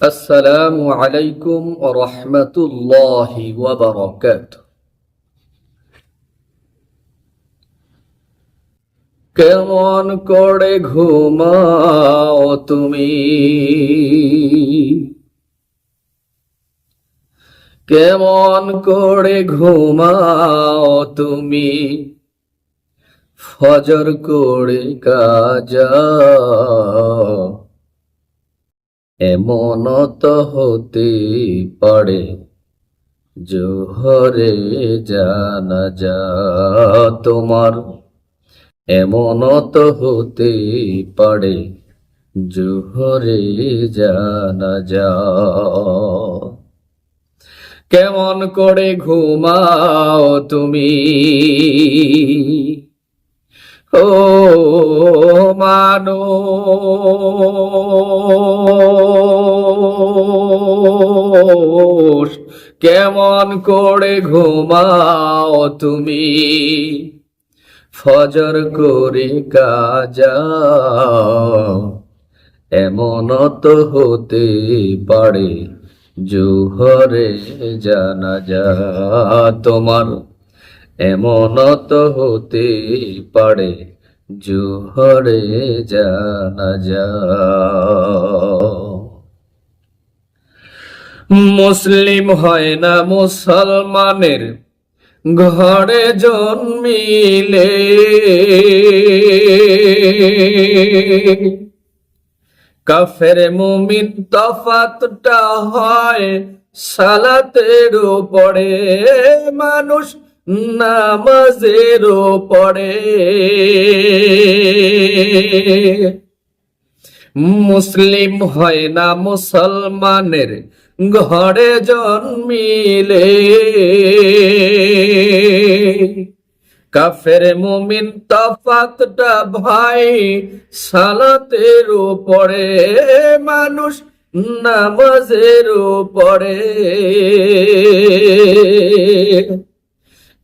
আসসালামু আলাইকুম ও রহমতুল্লাহি ওয়াবারাকাত কেমন করে ঘুমাও তুমি? কেমন করে ঘুমাও তুমি? ফজর করে কাজা এমন তো হতে পারে, জোহরে জানা যা তোমার। এমন তো হতে পারে, জোহরে জানা যা। কেমন করে ঘুমাও তুমি? ও মানুষ কেমন করে ঘুমাও তুমি? ফজর করে কাজা এমন তো হতে পারে জোহরে জানা যা তোমার। এমন তো হতে পারে জোহরে জানা যা মুসলিম হয় না মুসলমানের ঘরে জন্মিলে। কাফের মুমিন তফাতটা হয় সালাতের পড়ে মানুষ নামাজের পড়ে মুসলিম হয় না মুসলমানের ঘরে জন্মিলে। কাফের মুমিন তফাতটা ভাই সালাতের পড়ে মানুষ নামাজের পড়ে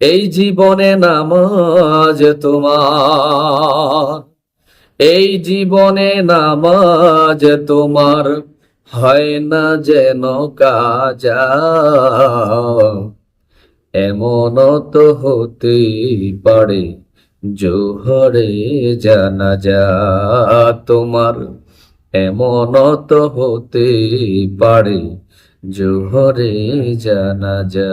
এই জীবনে নামাজ তোমার, এই জীবনে নামাজ তোমার, হয় না যেন কাজা। এমন তো হতে পারে জোহরে জানা যা তোমার, এমন তো হতে পারে জোহরে জানা যা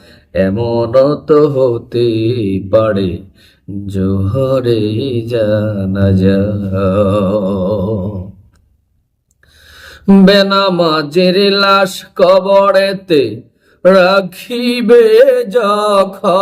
এমন তো হতে পারে জোহরে জানা যা বেনামাজের লাশ কবরেতে রাখিবে যখন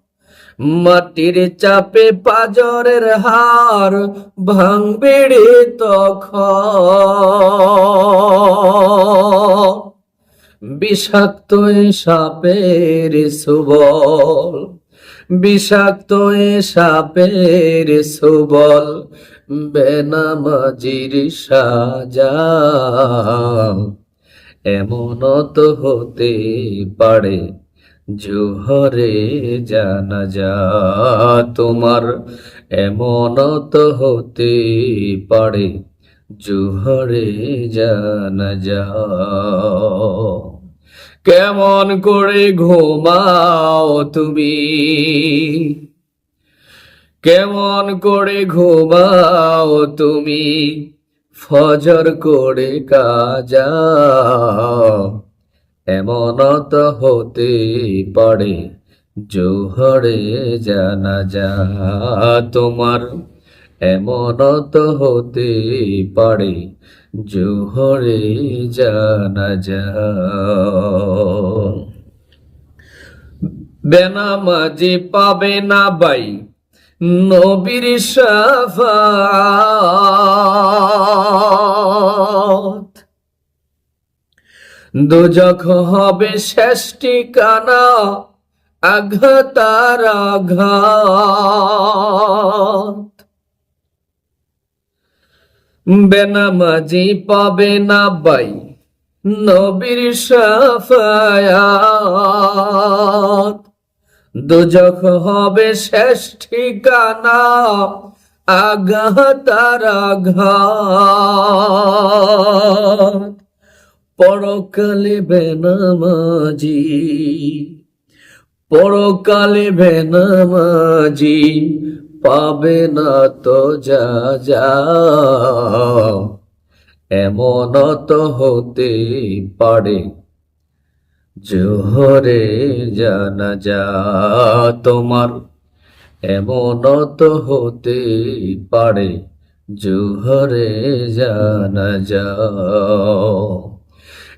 মাটির চাপে পাজরের হার ভাঙবে রে তখন। বিষাক্ত সাপের সুবল, বিষাক্ত সাপের সুবল, বেনামাজির সাজা। এমন তো হতে পারে জোহরে জানা যা তোমার, এমন তো হতে পারে। জোহরে জানা যা। কেমন করে ঘুমাও তুমি? কেমন করে ঘুমাও তুমি? ফজর করে কাজা এমন তো হতে পারে, জোহরে জানাজা তোমার। এমন তো হতে পারে, জোহরে জানা জানাজা বেনামাজি পাবে না বাই, নবীর শাফাত দুজখ হবে শেষ ঠিকানা আঘাতার আঘাত। বেনামাজি পাবে না বাই, নবীর শাফায়াত দুজখ হবে শেষ ঠিকানা আঘাতার আঘাত। পরকালে বেনামাজি পরকালে বেনামাজি পাবে না তো যা যা। এমন তো হতে পারে, জোহরে জানা যা তোমার। এমন তো হতে পারে, জোহরে জানা যা।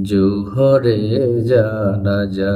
জোহরে জানা যা